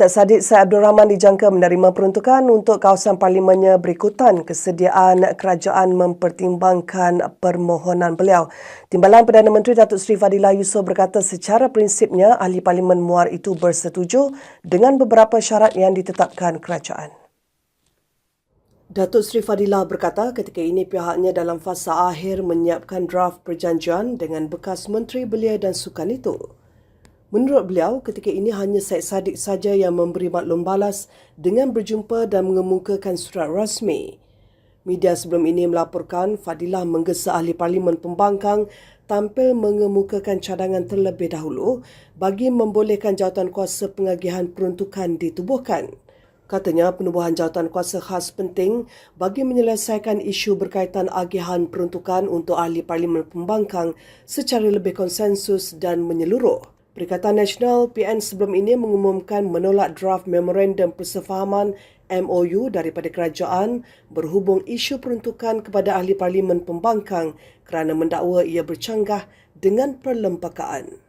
Syed Saddiq Syed Abdul Rahman dijangka menerima peruntukan untuk kawasan parlimennya berikutan kesediaan kerajaan mempertimbangkan permohonan beliau. Timbalan Perdana Menteri Datuk Seri Fadilah Yusof berkata secara prinsipnya ahli parlimen muar itu bersetuju dengan beberapa syarat yang ditetapkan kerajaan. Datuk Seri Fadilah berkata ketika ini pihaknya dalam fasa akhir menyiapkan draft perjanjian dengan bekas Menteri Belia dan Sukan itu. Menurut beliau, ketika ini hanya Syed Saddiq saja yang memberi maklum balas dengan berjumpa dan mengemukakan surat rasmi. Media sebelum ini melaporkan Fadilah menggesa ahli parlimen pembangkang tampil mengemukakan cadangan terlebih dahulu bagi membolehkan jawatan kuasa pengagihan peruntukan ditubuhkan. Katanya penubuhan jawatan kuasa khas penting bagi menyelesaikan isu berkaitan agihan peruntukan untuk ahli parlimen pembangkang secara lebih konsensus dan menyeluruh. Perikatan Nasional PN sebelum ini mengumumkan menolak draft memorandum persefahaman MOU daripada kerajaan berhubung isu peruntukan kepada ahli parlimen pembangkang kerana mendakwa ia bercanggah dengan perlembagaan.